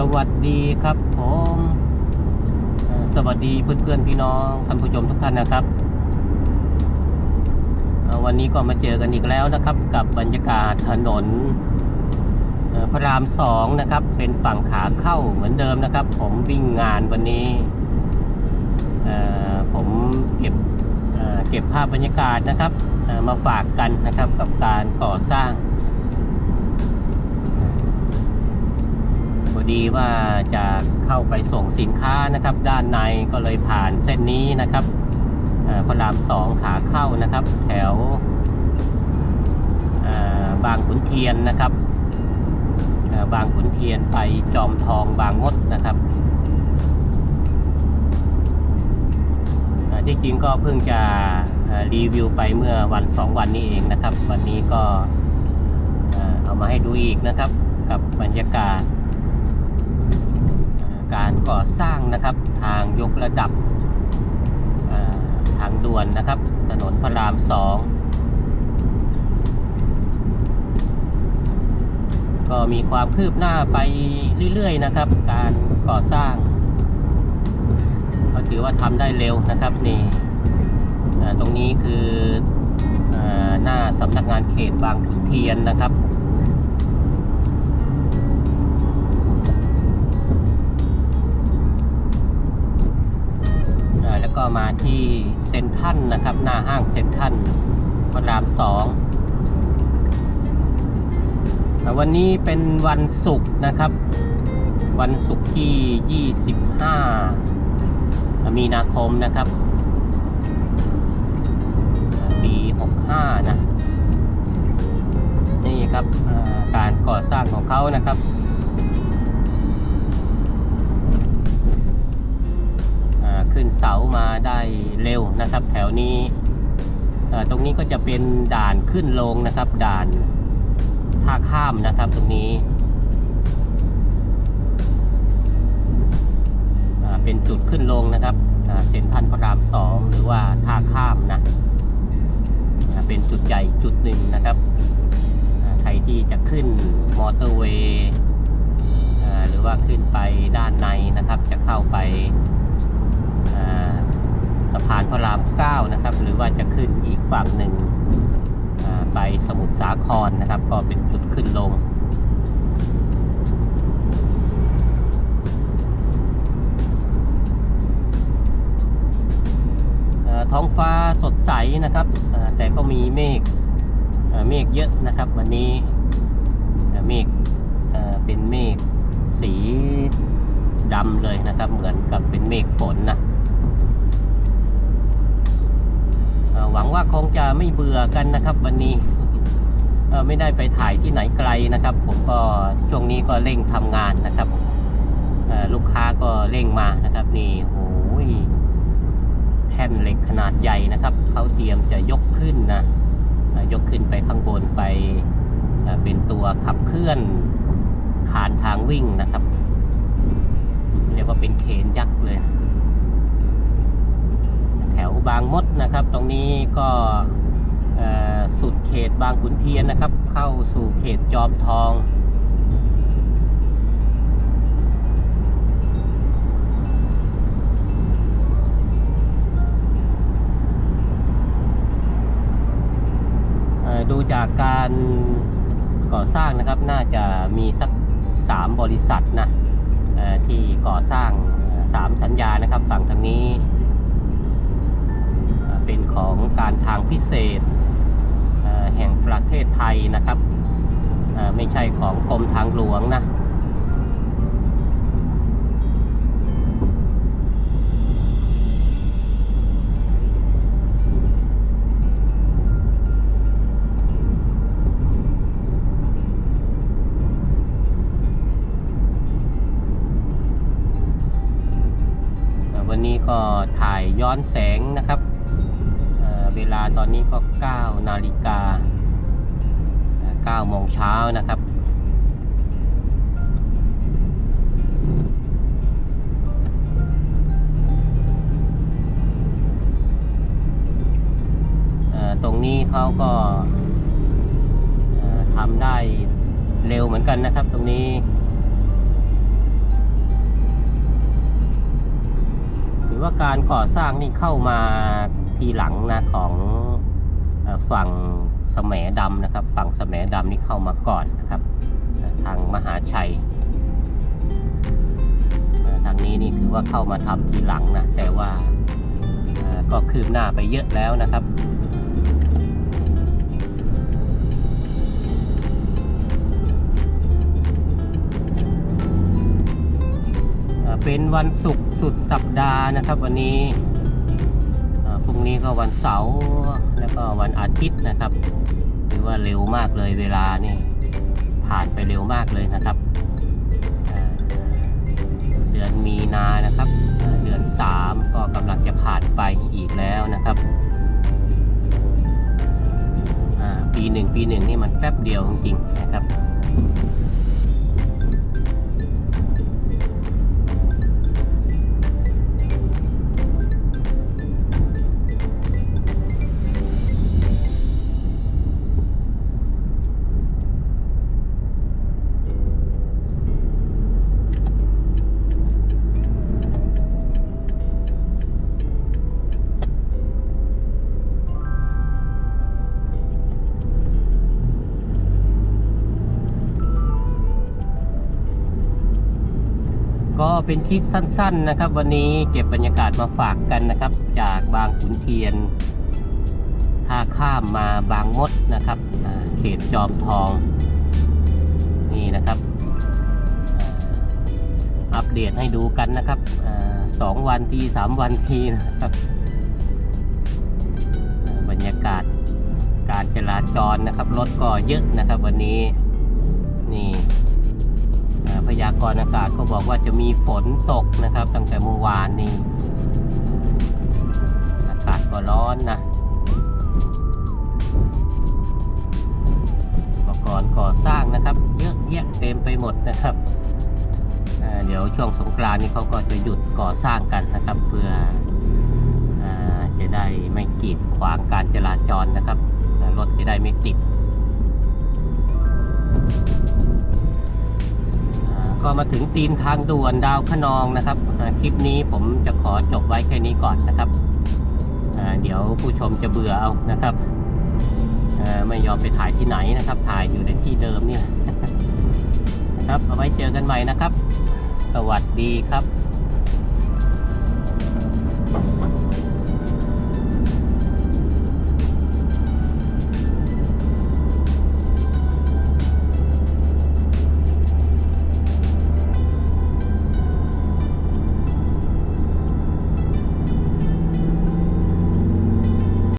สวัสดีครับผมสวัสดีเพื่อนๆพี่น้องท่านผู้ชมทุกท่านนะครับ วันนี้ก็มาเจอกันอีกแล้วนะครับ กับบรรยากาศถนนพระรามสองนะครับ เป็นฝั่งขาเข้าเหมือนเดิมนะครับ ผมวิ่งงานวันนี้ผมเก็บเก็บภาพบรรยากาศนะครับมาฝากกันนะครับกับการก่อสร้าง ดีว่าจะเข้าไปส่งสินค้านะครับ ด้านในก็เลยผ่านเส้นนี้นะครับพระรามสองขาเข้านะครับ แถวบางขุนเทียนนะครับบางขุนเทียนไปจอมทองบางมดนะครับที่จริงก็เพิ่งจะรีวิวไปเมื่อวันสองวันนี้เองนะครับ วันนี้ก็เอามาให้ดูอีกนะครับกับบรรยากาศ ก่อสร้างนะครับ ทางยกระดับทางด่วนนะครับ ถนนพระรามสองก็มีความคืบหน้าไปเรื่อยๆนะครับ การก่อสร้าง ก็ถือว่าทำได้เร็วนะครับนี่ตรงนี้คืออหน้าสำนักงานเขตบางขุนเทียนนะครับ ก็มาที่เซ็นทรัลนะครับ หน้าห้างเซ็นทรัลพระรามสองวันนี้เป็นวันศุกร์นะครับ วันศุกร์ที่ 25 มีนาคมนะครับ ปี 65 นะ นี่ครับการก่อสร้างของเขานะครับ ขึ้นเสามาได้เร็วนะครับ แถวนี้ตรงนี้ก็จะเป็นด่านขึ้นลงนะครับ ด่านท่าข้ามนะครับตรงนี้เป็นจุดขึ้นลงนะครับเซ็นทรัลพระรามสองหรือว่าท่าข้ามนะเป็นจุดใหญ่จุดหนึ่งนะครับใครที่จะขึ้นมอเตอร์เวย์หรือว่าขึ้นไปด้านในนะครับ จะเข้าไป สะพานพระราม9นะครับ หรือว่าจะขึ้นอีกฝั่งหนึ่งไปสมุทรสาครนะครับ ก็เป็นจุดขึ้นลงท้องฟ้าสดใสนะครับแต่ก็มีเมฆเมฆเยอะนะครับ วันนี้เมฆเป็นเมฆสีดำเลยนะครับ เหมือนกับเป็นเมฆฝนนะ หวังว่าคงจะไม่เบื่อกันนะครับวันนี้ไม่ได้ไปถ่ายที่ไหนไกลนะครับ ผมก็ช่วงนี้ก็เร่งทำงานนะครับลูกค้าก็เร่งมานะครับนี่โอ้ยแท่นเหล็กขนาดใหญ่นะครับเขาเตรียมจะยกขึ้นนะยกขึ้นไปข้างบนไปเอ่อเป็นตัวขับเคลื่อนขานทางวิ่งนะครับเรียกว่าเป็นเคนยักษ์เลย แถวบางมดนะครับ ตรงนี้ก็สุดเขตบางขุนเทียนนะครับ เข้าสู่เขตจอมทองดูจากการก่อสร้างนะครับน่าจะมีสักสามบริษัทนะที่ก่อสร้างเอ่อสามสัญญานะครับฝั่งทางนี้ เป็นของการทางพิเศษแห่งประเทศไทยนะครับไม่ใช่ของกรมทางหลวงนะวันนี้ก็ถ่ายย้อนแสงนะครับ เวลาตอนนี้ก็ 9 นาฬิกาเอ่อ9โมงเช้านะครับ ตรงนี้เขาก็ทำได้เร็วเหมือนกันนะครับตรงนี้ือว่าการก่อสร้างนี่เข้ามาทีหลังนะของฝั่งสมดำนะครับ ฝั่งสมดำนี่เข้ามาก่อนนะครับ ทางมหาชัยทางนี้นี่คือว่าเข้ามาทำทีหลังนะแต่ว่าก่อก็คืบหน้าไปเยอะแล้วนะครับ เป็นวันศุกร์สุดสัปดาห์นะครับวันนี้พรุ่งนี้ก็วันเสาร์แล้วก็วันอาทิตย์นะครับถือว่าเร็วมากเลยเวลานี่ผ่านไปเร็วมากเลยนะครับ เดือนมีนานะครับ เดือนสามก็กำลังจะผ่านไปอีกแล้วนะครับอ่าปีหนึ่งปีหนึ่งนี่มันแป๊บเดียวจริงๆนะครับ เป็นคลิปสั้น ๆนะครับ วันนี้เก็บบรรยากาศมาฝากกันนะครับ จากบางขุนเทียนท่าข้ามมาบางมดนะครับเขตจอมทอง นี่นะครับอัปเดตให้ดูกันนะครับสองวันทีสามวันทีนะครับ บรรยากาศการจราจรนะครับรถก็เยอะนะครับวันนี้นี่ พยากรณ์อากาศก็บอกว่าจะมีฝนตกนะครับ ตั้งแต่เมื่อวานนี้ อากาศก็ร้อนนะอุปกรณ์ก่อสร้างนะครับ เยอะแยะเต็มไปหมดนะครับเดี๋ยวช่วงสงกรานต์นี้เขาก็จะหยุดก่อสร้างกันนะครับ เพื่ออจะได้ไม่กีดขวางการจราจรนะครับรถจะได้ไม่ติด ก็มาถึงตีนทางด่วนดาวขนองนะครับคลิปนี้ผมจะขอจบไว้แค่นี้ก่อนนะครับเดี๋ยวผู้ชมจะเบื่อเอานะครับไม่ยอมไปถ่ายที่ไหนนะครับ ถ่ายอยู่ในที่เดิมนี่นะครับเอาไว้เจอกันใหม่นะครับ สวัสดีครับ